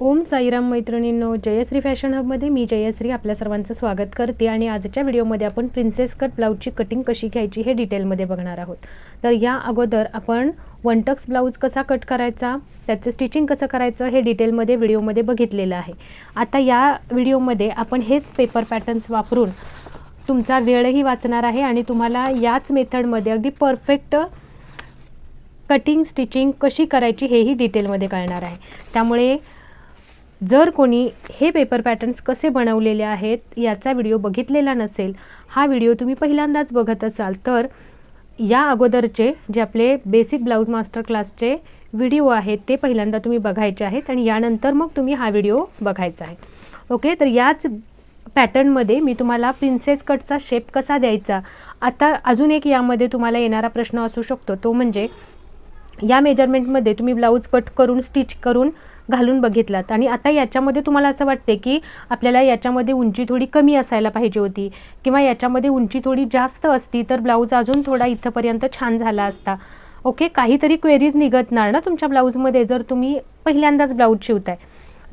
ओम साईराम मैत्रिणींनो जयश्री फॅशन हबमध्ये मी जयश्री आपल्या सर्वांचं स्वागत करते आणि आजच्या व्हिडिओमध्ये आपण प्रिन्सेस कट ब्लाऊजची कटिंग कशी घ्यायची हे डिटेलमध्ये बघणार आहोत. तर या अगोदर आपण वनटक्स ब्लाऊज कसा कट करायचा त्याचं स्टिचिंग कसं करायचं हे डिटेलमध्ये व्हिडिओमध्ये बघितलेलं आहे. आता या व्हिडिओमध्ये आपण हेच पेपर पॅटर्न्स वापरून तुमचा वेळही वाचणार आहे आणि तुम्हाला याच मेथडमध्ये अगदी परफेक्ट कटिंग स्टिचिंग कशी करायची हेही डिटेलमध्ये कळणार आहे. त्यामुळे जर कोणी हे पेपर पॅटर्न्स कसे बनवलेले आहेत याचा व्हिडिओ बघितलेला नसेल हा व्हिडिओ तुम्ही पहिल्यांदाच बघत असाल तर या अगोदरचे जे आपले बेसिक ब्लाऊज मास्टर क्लासचे व्हिडिओ आहेत ते पहिल्यांदा तुम्ही बघायचे आहेत आणि यानंतर मग तुम्ही हा व्हिडिओ बघायचा आहे. ओके तर याच पॅटर्नमध्ये मी तुम्हाला प्रिन्सेस कटचा शेप कसा द्यायचा आता अजून एक यामध्ये तुम्हाला येणारा प्रश्न असू शकतो तो म्हणजे या मेजरमेंटमध्ये तुम्ही ब्लाऊज कट करून स्टिच करून घालून बघितलात. आणि आता याच्यामध्ये तुम्हाला असं वाटते की आपल्याला याच्यामध्ये उंची थोडी कमी असायला पाहिजे होती किंवा याच्यामध्ये उंची थोडी जास्त असती तर ब्लाऊज अजून थोडा इथंपर्यंत छान झाला असता. ओके काहीतरी क्वेरीज निघतणार ना तुमच्या ब्लाऊजमध्ये जर तुम्ही पहिल्यांदाच ब्लाऊज शिवताय.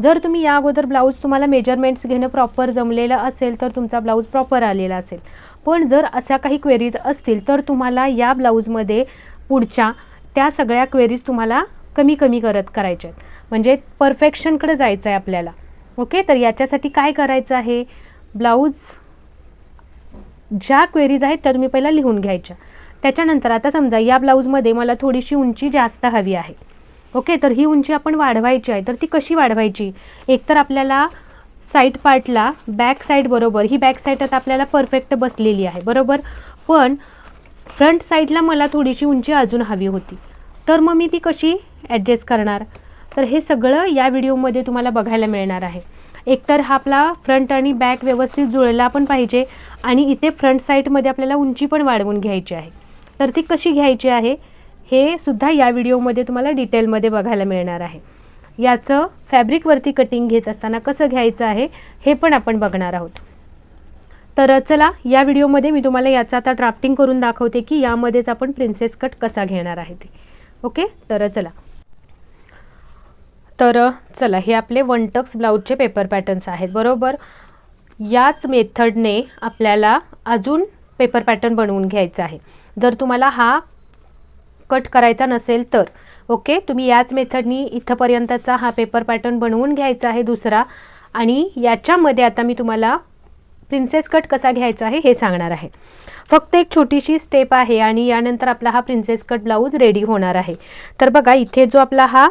जर तुम्ही या अगोदर ब्लाऊज तुम्हाला मेजरमेंट्स घेणं प्रॉपर जमलेलं असेल तर तुमचा ब्लाऊज प्रॉपर आलेला असेल. पण जर अशा काही क्वेरीज असतील तर तुम्हाला या ब्लाऊजमध्ये पुढच्या त्या सगळ्या क्वेरीज तुम्हाला कमी कमी करत करायच्या आहेत. म्हणजे परफेक्शनकडे जायचं आहे आपल्याला. ओके? तर याच्यासाठी काय करायचं आहे? ब्लाऊज ज्या क्वेरीज आहेत त्या तुम्ही पहिला लिहून घ्यायच्या. त्याच्यानंतर आता समजा या ब्लाऊजमध्ये मला थोडीशी उंची जास्त हवी आहे. ओके? तर ही उंची आपण वाढवायची आहे. तर ती कशी वाढवायची? एकतर आपल्याला साईड पार्टला बॅक साईड बरोबर ही बॅक साईड आता आपल्याला परफेक्ट बसलेली आहे. बरोबर? पण फ्रंट साईडला मला थोडीशी उंची अजून हवी होती. तर मग मी ती कशी ॲडजस्ट करणार? तर हे सगळं या व्हिडिओमध्ये तुम्हाला बघायला मिळणार आहे. एकतर हा आपला फ्रंट आणि बॅक व्यवस्थित जुळला पण पाहिजे आणि इथे फ्रंट साईडमध्ये आपल्याला उंची पण वाढवून घ्यायची आहे. तर ती कशी घ्यायची आहे? हे सुद्धा या व्हिडिओमध्ये तुम्हाला डिटेलमध्ये बघायला मिळणार आहे. याचं फॅब्रिकवरती कटिंग घेत असताना कसं घ्यायचं आहे हे पण आपण बघणार आहोत. तर चला या व्हिडिओमध्ये मी तुम्हाला याचं आता ड्राफ्टिंग करून दाखवते की यामध्येच आपण प्रिन्सेस कट कसा घेणार आहे ते. ओके? तर चला. तर चला हे आपले वन टक्स ब्लाऊजचे पेपर पॅटर्न्स आहेत बरोबर? याच मेथडने आपल्याला अजून पेपर पॅटर्न बनवून घ्यायचा आहे. जर तुम्हाला हा कट करायचा नसेल तर ओके तुम्ही याच मेथडनी इथंपर्यंतचा हा पेपर पॅटर्न बनवून घ्यायचा आहे दुसरा आणि याच्यामध्ये आता मी तुम्हाला प्रिन्सेस कट कसा घ्यायचा आहे हे सांगणार आहे. फक्त एक छोटीशी स्टेप आहे आणि यानंतर आपला हा प्रिन्सेस कट ब्लाऊज रेडी होणार आहे. तर बघा इथे जो आपला हा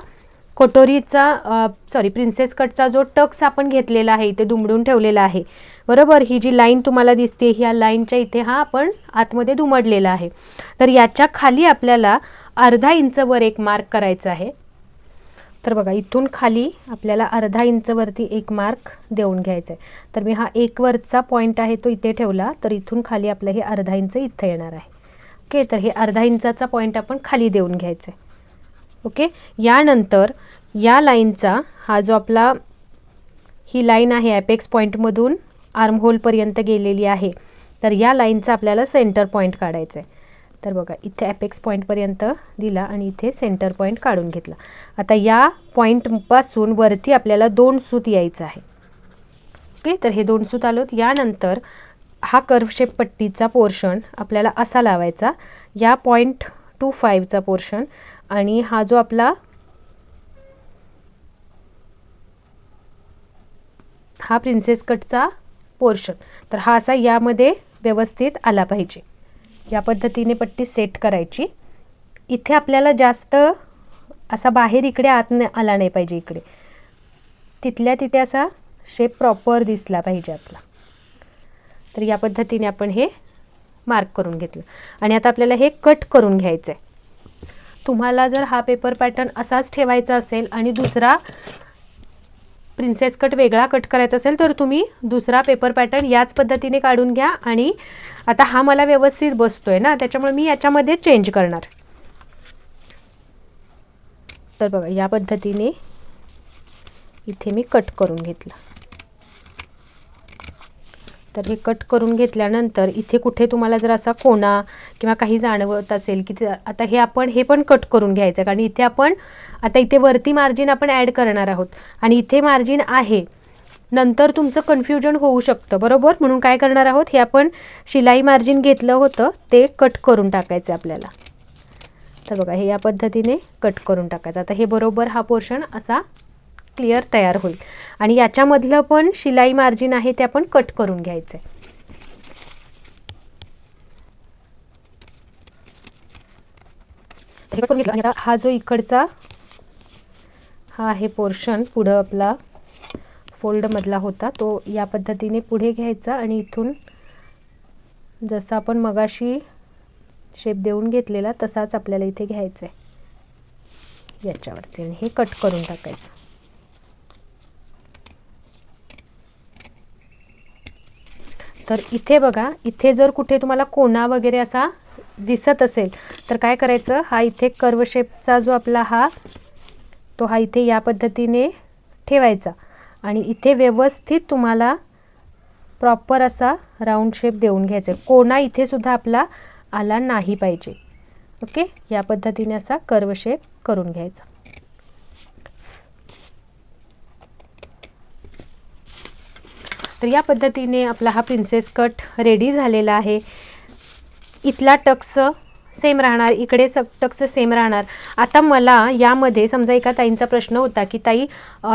कटोरीचा सॉरी प्रिन्सेस कटचा जो टक्स आपण घेतलेला आहे इथे दुमडून ठेवलेला आहे. बरोबर? ही जी लाईन तुम्हाला दिसते ह्या लाईनच्या इथे हा आपण आतमध्ये दुमडलेला आहे. तर याच्या खाली आपल्याला अर्धा इंचवर एक मार्क करायचा आहे. तर बघा इथून खाली आपल्याला अर्धा इंचवरती एक मार्क देऊन घ्यायचा आहे तर मी हा एक वरचा पॉईंट आहे तो इथे ठेवला. तर इथून खाली आपलं हे अर्धा इंच इथं येणार आहे. ओके तर हे अर्धा इंचाचा पॉईंट आपण खाली देऊन घ्यायचं आहे ओके? यानंतर या लाईनचा हा जो आपला ही लाईन आहे ॲपेक्स पॉईंटमधून आर्महोलपर्यंत गेलेली आहे तर या लाईनचा आपल्याला सेंटर पॉईंट काढायचा आहे तर बघा इथे ॲपेक्स पॉईंटपर्यंत दिला आणि इथे सेंटर पॉईंट काढून घेतला. आता या पॉईंटपासून वरती आपल्याला दोन सूत यायचं आहे. ओके? तर हे दोन सूत आलोत. यानंतर हा कर्वशेप पट्टीचा पोर्शन आपल्याला असा लावायचा. या पॉईंट टू फाईव्हचा पोर्शन आणि हा जो आपला हा प्रिन्सेस कटचा पोर्शन तर हा असा यामध्ये व्यवस्थित आला पाहिजे. या पद्धतीने पट्टी सेट करायची. इथे आपल्याला जास्त असा बाहेर इकडे आत न आला नाही पाहिजे इकडे. तिथल्या तिथे असा शेप प्रॉपर दिसला पाहिजे आपला. तर या पद्धतीने आपण हे मार्क करून घेतलं. आणि आता आपल्याला हे कट करून घ्यायचं आहे तुम्हाला जर हा पेपर पॅटर्न असाच ठेवायचा असेल आणि दुसरा प्रिन्सेस कट वेगळा कट करायचा असेल तर तुम्ही दुसरा पेपर पॅटर्न याच पद्धतीने काढून घ्या आणि आता हा मला व्यवस्थित बसतोय ना त्याच्यामुळे मी याच्यामध्ये चेंज करणार. तर बघा या पद्धतीने इथे मी कट करून घेतलं. तर हे कट करून घेतल्यानंतर इथे कुठे तुम्हाला जर असा कोणा किंवा काही जाणवत असेल की आता हे आपण हे पण कट करून घ्यायचं. कारण इथे आपण आता इथे वरती मार्जिन आपण ॲड करणार आहोत. आणि इथे मार्जिन आहे. नंतर तुमचं कन्फ्युजन होऊ शकतं. बरोबर? म्हणून काय करणार आहोत? हे आपण शिलाई मार्जिन घेतलं होतं. ते कट करून टाकायचं आपल्याला. तर बघा हे या पद्धतीने कट करून टाकायचं. आता हे बरोबर हा पोर्शन असा क्लिअर तयार होईल. आणि याच्यामधलं पण शिलाई मार्जिन आहे ते आपण कट करून घ्यायचं आहे हा जो इकडचा हा आहे पोर्शन पुढं आपला फोल्डमधला होता तो या पद्धतीने पुढे घ्यायचा आणि इथून जसं आपण मगाशी शेप देऊन घेतलेला तसाच आपल्याला इथे घ्यायचा आहे याच्यावरती आणि हे कट करून टाकायचं. तर इथे बघा इथे जर कुठे तुम्हाला कोणा वगैरे असा दिसत असेल तर काय करायचं? हा इथे कर्व शेपचा जो आपला हा तो हा इथे या पद्धतीने ठेवायचा. आणि इथे व्यवस्थित तुम्हाला प्रॉपर असा राऊंड शेप देऊन घ्यायचा. आहे कोणा इथेसुद्धा आपला आला नाही पाहिजे. ओके या पद्धतीने असा कर्व शेप करून घ्यायचा. तर या पद्धतीने आपला हा प्रिन्सेस कट रेडी झालेला आहे. इथला टक्स सेम राहणार इकडे स टक्स सेम राहणार. आता मला यामध्ये समजा एका ताईंचा प्रश्न होता की ताई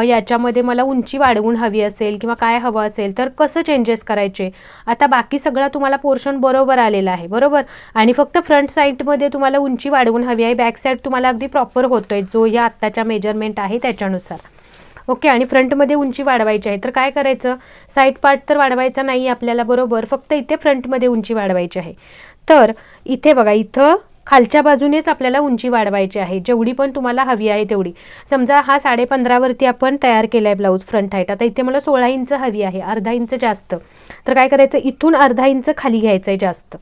याच्यामध्ये मला उंची वाढवून हवी असेल किंवा काय हवं असेल तर कसं चेंजेस करायचे? आता बाकी सगळा तुम्हाला पोर्शन बरोबर आलेला आहे बरोबर? आणि फक्त फ्रंट साईडमध्ये तुम्हाला उंची वाढवून हवी आहे बॅक साईड तुम्हाला अगदी प्रॉपर होतो आहे जो या आत्ताच्या मेजरमेंट आहे त्याच्यानुसार. ओके आणि फ्रंटमध्ये उंची वाढवायची आहे. तर काय करायचं? साईड पार्ट तर वाढवायचा नाही आपल्याला बरोबर फक्त इथे फ्रंटमध्ये उंची वाढवायची आहे. तर इथे बघा इथं खालच्या बाजूनेच आपल्याला उंची वाढवायची आहे. जेवढी पण तुम्हाला हवी आहे तेवढी. समजा हा साडे पंधरावरती आपण तयार केला आहे ब्लाऊज फ्रंट हाईट. आता इथे मला सोळा इंच हवी आहे अर्धा इंच जास्त. तर काय करायचं? इथून अर्धा इंच खाली घ्यायचं आहे जास्त.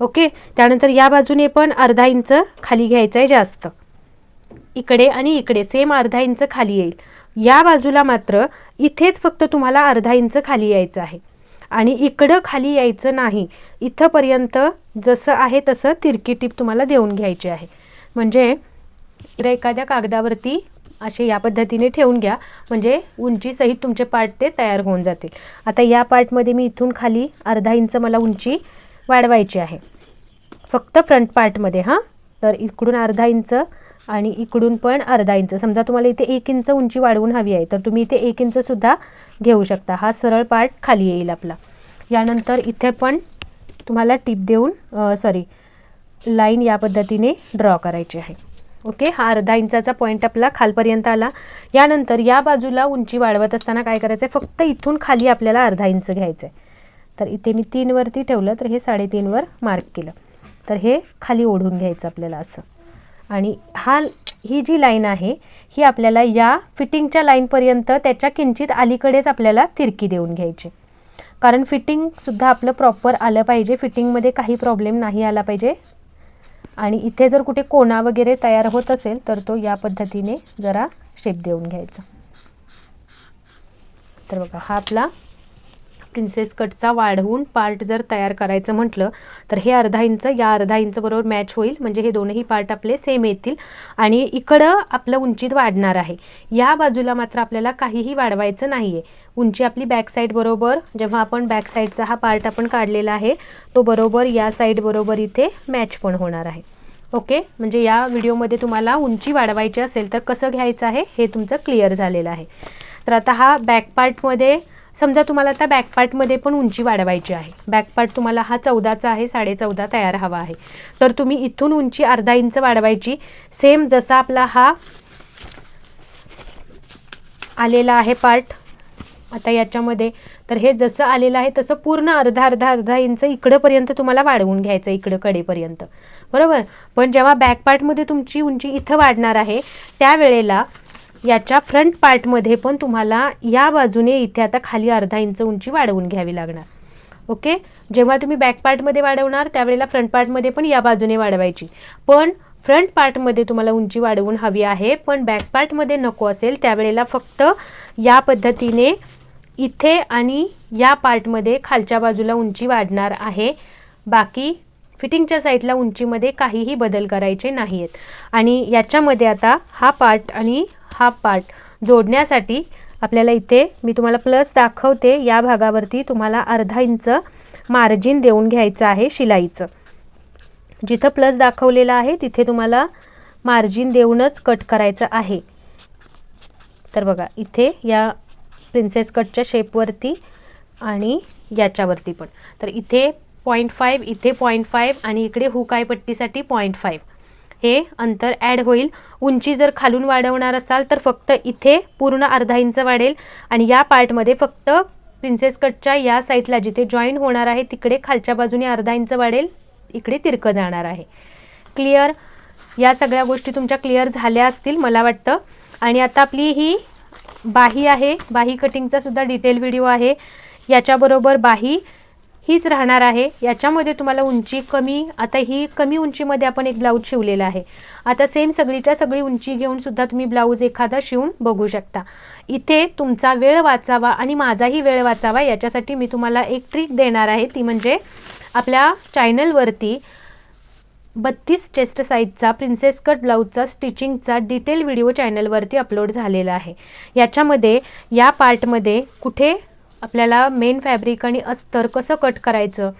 ओके? त्यानंतर या बाजूने पण अर्धा इंच खाली घ्यायचं आहे जास्त. इकडे आणि इकडे सेम अर्धा इंच खाली येईल. या बाजूला मात्र इथेच फक्त तुम्हाला अर्धा इंच खाली यायचं आहे. आणि इकडं खाली यायचं नाही. इथंपर्यंत जसं आहे तसं तिरकी टीप तुम्हाला देऊन घ्यायची आहे. म्हणजे इकडे एखाद्या कागदावरती असे या पद्धतीने ठेवून घ्या. म्हणजे उंचीसहित तुमचे पार्ट ते तयार होऊन जातील. आता या पार्टमध्ये मी इथून खाली अर्धा इंच मला उंची वाढवायची आहे. फक्त फ्रंट पार्टमध्ये हां? तर इकडून अर्धा इंच आणि इकडून पण अर्धा इंच. समजा तुम्हाला इथे एक इंच उंची वाढवून हवी आहे तर तुम्ही इथे एक इंचसुद्धा घेऊ शकता. हा सरळ पार्ट खाली येईल आपला. यानंतर इथे पण तुम्हाला टिप देऊन सॉरी लाईन या पद्धतीने ड्रॉ करायची आहे. ओके हा अर्धा इंचाचा पॉईंट आपला खालपर्यंत आला. यानंतर या बाजूला उंची वाढवत असताना काय करायचं आहे फक्त इथून खाली आपल्याला अर्धा इंच घ्यायचं आहे तर इथे मी तीनवरती ठेवलं तर हे साडेतीनवर मार्क केलं. तर हे खाली ओढून घ्यायचं आपल्याला असं. आणि हा ही जी लाईन आहे ही आपल्याला या फिटिंगच्या लाईनपर्यंत त्याच्या किंचित अलीकडेच आपल्याला तिरकी देऊन घ्यायची. कारण फिटिंगसुद्धा आपलं प्रॉपर आलं पाहिजे. फिटिंगमध्ये काही प्रॉब्लेम नाही आला पाहिजे. आणि इथे जर कुठे कोणा वगैरे तयार होत असेल तर तो या पद्धतीने जरा शेप देऊन घ्यायचा. तर बघा हा आपला प्रिन्सेस कटचा वाढवून पार्ट जर तयार करायचं म्हटलं तर हे अर्धा इंच या अर्धा इंच बरोबर मॅच होईल. म्हणजे हे दोनही पार्ट आपले सेम येतील. आणि इकडं आपलं उंचीत वाढणार आहे. या बाजूला मात्र आपल्याला काहीही वाढवायचं नाही आहे उंची आपली बॅक साईड बरोबर जेव्हा आपण बॅक साईडचा हा पार्ट आपण काढलेला आहे तो बरोबर या साईड बरोबर इथे मॅच पण होणार आहे. ओके म्हणजे या व्हिडिओमध्ये तुम्हाला उंची वाढवायची असेल तर कसं घ्यायचं आहे हे तुमचं क्लिअर झालेलं आहे. तर आता हा बॅक पार्टमध्ये समजा तुम्हाला आता बॅक पार्टमध्ये पण उंची वाढवायची आहे. बॅक पार्ट तुम्हाला हा चौदाचा आहे साडे चौदा तयार हवा आहे. तर तुम्ही इथून उंची अर्धा इंच वाढवायची. सेम जसा आपला हा आलेला आहे पार्ट आता याच्यामध्ये तर हे जसं आलेलं आहे तसं पूर्ण अर्धा अर्धा अर्धा इंच इकडंपर्यंत तुम्हाला वाढवून घ्यायचं इकडं कडेपर्यंत. बरोबर? पण जेव्हा बॅक पार्टमध्ये तुमची उंची इथं वाढणार आहे त्यावेळेला याच्या फ्रंट पार्टमध्ये पण तुम्हाला या बाजूने इथे आता खाली अर्धा इंच उंची वाढवून घ्यावी लागणार. ओके जेव्हा तुम्ही बॅक पार्टमध्ये वाढवणार त्यावेळेला फ्रंट पार्टमध्ये पण या बाजूने वाढवायची. पण फ्रंट पार्टमध्ये तुम्हाला उंची वाढवून हवी आहे पण बॅक पार्टमध्ये नको असेल त्यावेळेला फक्त या पद्धतीने इथे आणि या पार्टमध्ये खालच्या बाजूला उंची वाढणार आहे. बाकी फिटिंगच्या साईडला उंचीमध्ये काहीही बदल करायचे नाही आहेत आणि याच्यामध्ये आता हा पार्ट आणि हा पार्ट जोडण्यासाठी आपल्याला इथे मी तुम्हाला प्लस दाखवते. या भागावरती तुम्हाला अर्धा इंच मार्जिन देऊन घ्यायचं आहे शिलाईचं. जिथं प्लस दाखवलेलं आहे तिथे तुम्हाला मार्जिन देऊनच कट करायचं आहे. तर बघा इथे या प्रिन्सेस कटच्या शेपवरती आणि याच्यावरती पण. तर इथे पॉईंट फाईव्ह इथे पॉईंट फाईव्ह आणि इकडे हुकायपट्टीसाठी पट्टीसाठी पॉईंट फाईव्ह हे अंतर ॲड होईल. उंची जर खालून वाढवणार असाल तर फक्त इथे पूर्ण अर्धा इंच वाढेल आणि या पार्टमध्ये फक्त प्रिन्सेस कटच्या या साईडला जिथे जॉईन होणार आहे तिकडे खालच्या बाजूने अर्धा इंच वाढेल. इकडे तिरकं जाणार आहे. क्लिअर? या सगळ्या गोष्टी तुमच्या क्लिअर झाल्या असतील मला वाटतं. आणि आता आपली ही बाही आहे. बाही कटिंगचा सुद्धा डिटेल व्हिडिओ आहे. याच्याबरोबर बाही हीच राहणार आहे. याच्यामध्ये तुम्हाला उंची कमी आता ही कमी उंचीमध्ये आपण एक ब्लाऊज शिवलेला आहे. आता सेम सगळीच्या सगळी उंची घेऊन सुद्धा तुम्ही ब्लाऊज एखादा शिवून बघू शकता. इथे तुमचा वेळ वाचावा आणि माझाही वेळ वाचावा याच्यासाठी मी तुम्हाला एक ट्रिक देणार आहे. ती म्हणजे आपल्या चॅनलवरती बत्तीस चेस्ट साईजचा प्रिन्सेस कट ब्लाऊजचा स्टिचिंगचा डिटेल व्हिडिओ चॅनलवरती अपलोड झालेला आहे. याच्यामध्ये या पार्टमध्ये कुठे आपल्याला मेन फॅब्रिक आणि अस्तर कसं कट करायचं?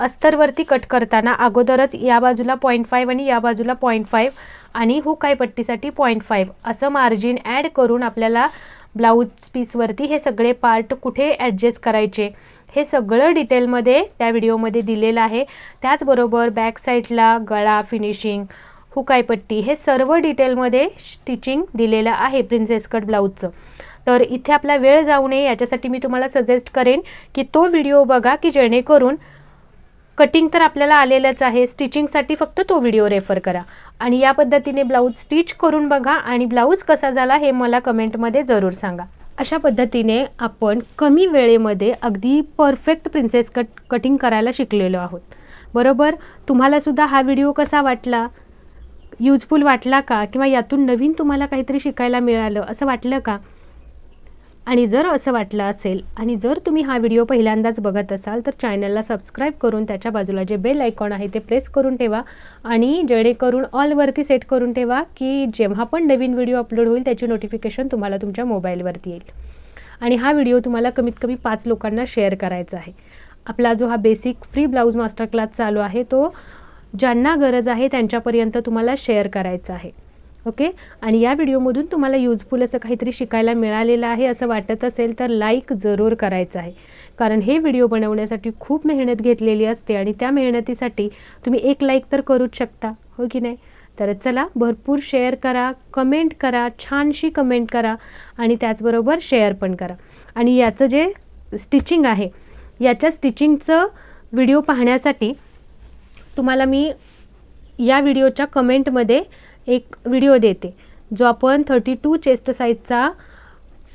अस्तरवरती कट करताना अगोदरच या बाजूला पॉईंट फाईव्ह आणि या बाजूला पॉईंट फाईव्ह आणि हुकाय पट्टीसाठी पॉईंट फाईव्ह असं मार्जिन ॲड करून आपल्याला ब्लाऊज पीसवरती हे सगळे पार्ट कुठे ॲडजस्ट करायचे? हे सगळं डिटेलमध्ये त्या व्हिडिओमध्ये दिलेलं आहे. त्याचबरोबर बॅक साईडला गळा फिनिशिंग हुकायपट्टी हे सर्व डिटेलमध्ये स्टिचिंग दिलेलं आहे प्रिन्सेस कट ब्लाऊजचं तर इथे आपला वेळ जाऊ नये याच्यासाठी मी तुम्हाला सजेस्ट करेन की तो व्हिडिओ बघा की जेणेकरून कटिंग तर आपल्याला आलेलंच आहे. स्टिचिंगसाठी फक्त तो व्हिडिओ रेफर करा. आणि या पद्धतीने ब्लाऊज स्टिच करून बघा आणि ब्लाऊज कसा झाला हे मला कमेंटमध्ये जरूर सांगा. अशा पद्धतीने आपण कमी वेळेमध्ये अगदी परफेक्ट प्रिन्सेस कट कटिंग करायला शिकलेलो आहोत. बरोबर? तुम्हालासुद्धा हा व्हिडिओ कसा वाटला? युजफुल वाटला का? किंवा यातून नवीन तुम्हाला काहीतरी शिकायला मिळालं असं वाटलं का? आणि जर असं वाटलं असेल आणि जर तुम्ही हा व्हिडिओ पहिल्यांदाच बघत असाल तर चॅनलला सबस्क्राईब करून त्याच्या बाजूला जे बेल आयकॉन आहे ते प्रेस करून ठेवा आणि जेणेकरून ऑलवरती सेट करून ठेवा की जेव्हा पण नवीन व्हिडिओ अपलोड होईल त्याची नोटिफिकेशन तुम्हाला तुमच्या मोबाईलवरती येईल. आणि हा व्हिडिओ तुम्हाला कमीत कमी पाच लोकांना शेअर करायचा आहे. आपला जो हा basic free blouse master class चालू आहे तो ज्यांना गरज आहे त्यांच्यापर्यंत तुम्हाला शेअर करायचा आहे. ओके? आणि या व्हिडिओमधून तुम्हाला युजफुल असं काहीतरी शिकायला मिळालेलं आहे असं वाटत असेल तर लाईक जरूर करायचं आहे. कारण हे व्हिडिओ बनवण्यासाठी खूप मेहनत घेतलेली असते आणि त्या मेहनतीसाठी तुम्ही एक लाईक तर करूच शकता हो की नाही? तर चला भरपूर शेअर करा कमेंट करा छानशी कमेंट करा आणि त्याचबरोबर शेअर पण करा. आणि याचं जे स्टिचिंग आहे याच्या स्टिचिंगचं व्हिडिओ पाहण्यासाठी तुम्हाला मी या व्हिडिओच्या कमेंटमध्ये एक व्हिडिओ देते जो आपण थर्टी टू चेस्ट साईजचा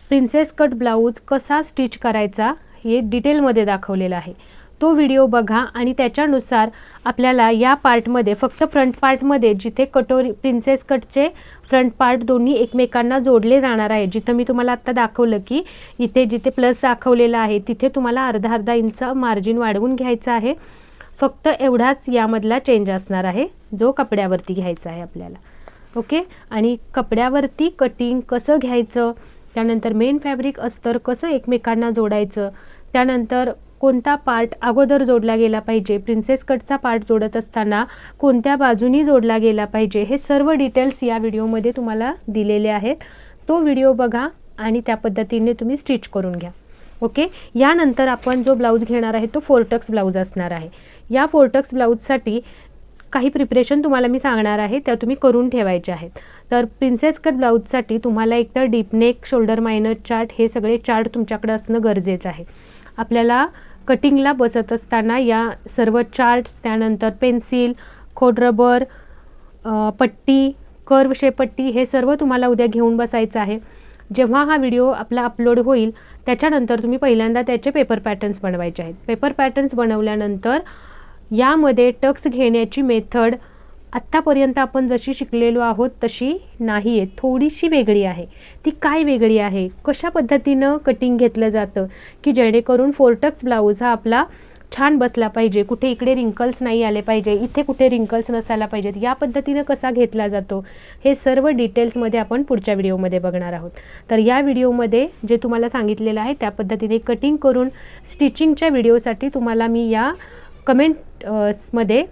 प्रिन्सेस कट ब्लाऊज कसा स्टिच करायचा हे डिटेलमध्ये दाखवलेला आहे. तो व्हिडिओ बघा आणि त्याच्यानुसार आपल्याला या पार्टमध्ये फक्त फ्रंट पार्टमध्ये जिथे कटोरी प्रिन्सेस कटचे फ्रंट पार्ट दोन्ही एकमेकांना जोडले जाणार आहे. जिथं मी तुम्हाला आत्ता दाखवलं की इथे जिथे प्लस दाखवलेलं आहे तिथे तुम्हाला अर्धा अर्धा इंच मार्जिन वाढवून घ्यायचं आहे. फक्त एवढाच यामधला चेंज असणार आहे जो कपड्यावरती घ्यायचा आहे आपल्याला. ओके? आणि कपड्यावरती कटिंग कसं घ्यायचं? त्यानंतर मेन फॅब्रिक अस्तर कसं एकमेकांना जोडायचं? त्यानंतर कोणता पार्ट अगोदर जोडला गेला पाहिजे? प्रिन्सेस कटचा पार्ट जोडत असताना कोणत्या बाजूनी जोडला गेला पाहिजे? हे सर्व डिटेल्स या व्हिडिओमध्ये तुम्हाला दिलेले आहेत. तो व्हिडिओ बघा आणि त्या पद्धतीने तुम्ही स्टिच करून घ्या. ओके? यानंतर आपण जो ब्लाऊज घेणार आहे तो फोरटक्स ब्लाऊज असणार आहे. या फोरटक्स ब्लाऊजसाठी काही प्रिपरेशन तुम्हाला मी सांगणार आहे त्या तुम्ही करून ठेवायचे आहेत. तर प्रिन्सेस कट ब्लाऊजसाठी तुम्हाला एकतर डीपनेक शोल्डर मायनर चार्ट हे सगळे चार्ट तुमच्याकडे असणं गरजेचं आहे. आपल्याला कटिंगला बसत असताना या सर्व चार्ट्स त्यानंतर पेन्सिल खोड रबर पट्टी कर्व शेपट्टी हे सर्व तुम्हाला उद्या घेऊन बसायचं आहे. जेव्हा हा व्हिडिओ आपला अपलोड होईल त्याच्यानंतर तुम्ही पहिल्यांदा त्याचे पेपर पॅटर्न्स बनवायचे आहेत. पेपर पॅटर्न्स बनवल्यानंतर यामध्ये टक्स घेण्याची मेथड आत्तापर्यंत आपण जशी शिकलेलो आहोत तशी नाही आहे थोडीशी वेगळी आहे. ती काय वेगळी आहे? कशा पद्धतीनं कटिंग घेतलं जातं? की जेणेकरून फोरटक्स ब्लाऊज हा आपला छान बसला पाहिजे. कुठे इकडे रिंकल्स नाही आले पाहिजे. इथे कुठे रिंकल्स नसायला पाहिजेत. या पद्धतीनं कसा घेतला जातो? हे सर्व डिटेल्समध्ये आपण पुढच्या व्हिडिओमध्ये बघणार आहोत. तर या व्हिडिओमध्ये जे तुम्हाला सांगितलेलं आहे त्या पद्धतीने कटिंग करून स्टिचिंगच्या व्हिडिओसाठी तुम्हाला मी या कमेंटमध्ये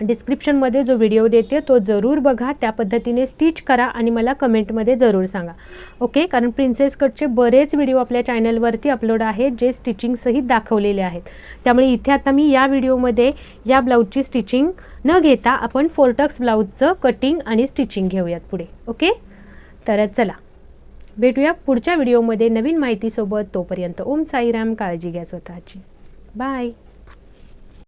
डिस्क्रिप्शनमध्ये जो व्हिडिओ देते तो जरूर बघा. त्या पद्धतीने स्टिच करा आणि मला कमेंटमध्ये जरूर सांगा. ओके कारण प्रिन्सेस कटचे बरेच व्हिडिओ आपल्या चॅनलवरती अपलोड आहेत जे स्टिचिंगसहित दाखवलेले आहेत. त्यामुळे इथे आता मी या व्हिडिओमध्ये या ब्लाऊजची स्टिचिंग न घेता आपण फोर्टक्स ब्लाऊजचं कटिंग आणि स्टिचिंग घेऊयात पुढे. ओके तर चला. भेटूया पुढच्या व्हिडिओमध्ये नवीन माहितीसोबत. तोपर्यंत ओम साईराम काळजी घ्या स्वतःची. बाय